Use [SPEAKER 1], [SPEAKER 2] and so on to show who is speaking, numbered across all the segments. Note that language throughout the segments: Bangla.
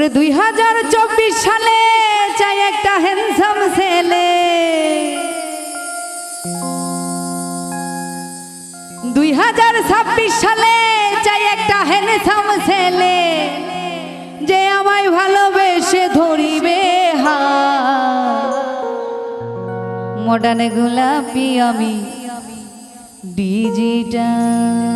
[SPEAKER 1] ওরে দুই হাজার চব্বিশ সালে চাই একটা হ্যান্ডসাম ছেলে। দুই হাজার ছাব্বিশ সালে চাই একটা হ্যান্ডসাম ছেলে। যে আমায় ভালোবেসে ধরিবে হা মডার্ন গোলাপি আমি ডিজিটাল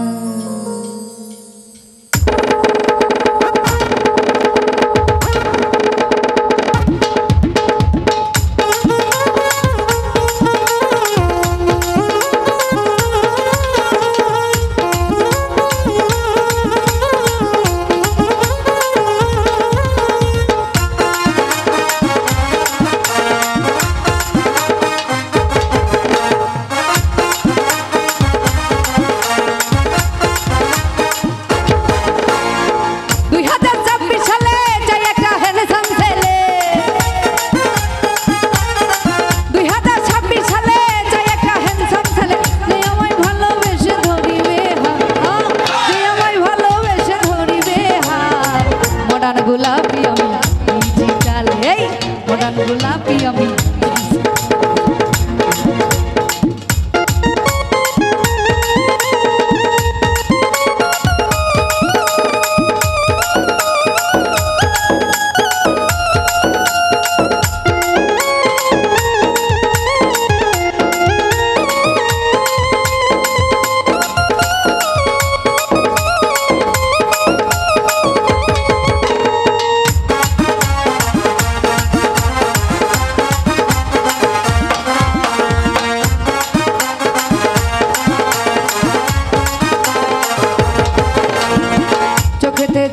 [SPEAKER 1] তে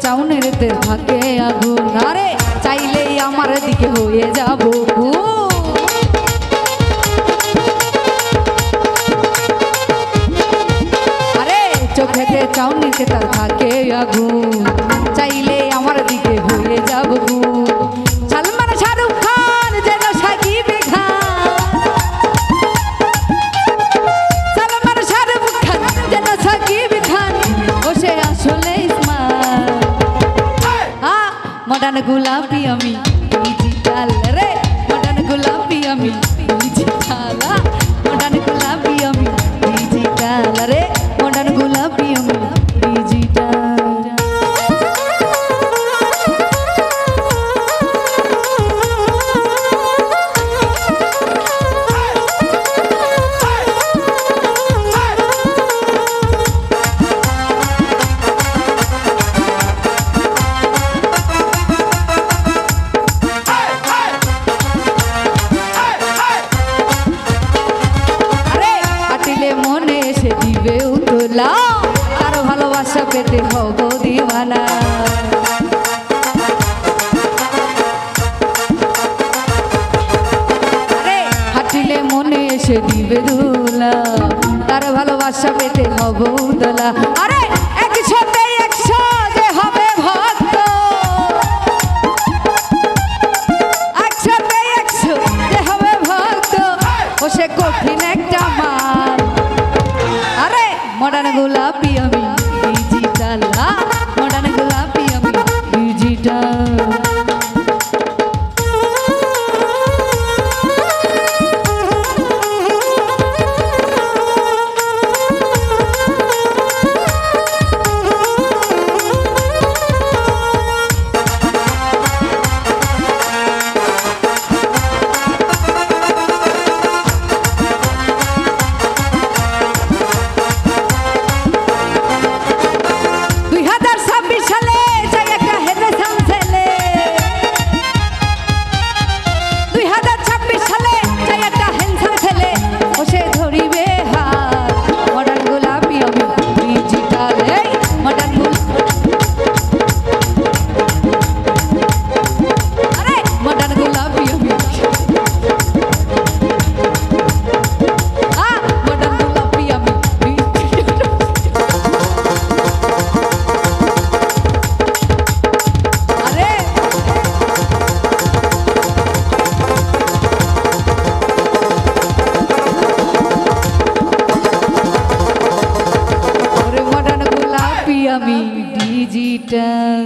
[SPEAKER 1] থাকে আগুন। আরে, চাইলেই আমার দিকে হয়ে যাব আরে, চোখেতে চাউনের তে তার থাকে আগুন। মডার্ন গোলাপি আমি ডিজিটাল ভালোবাসা পেতে হব দিওয়ানা হাঁটিলে মনে এসে দিবে দুলা, তার ভালোবাসা পেতে হব উতলা আরে, একসাথে একশো যে হবে ভক্ত। একসাথে একশো যে হবে ভক্ত। ও সে কঠিন ডিজিটাল আমি ডিজিটাল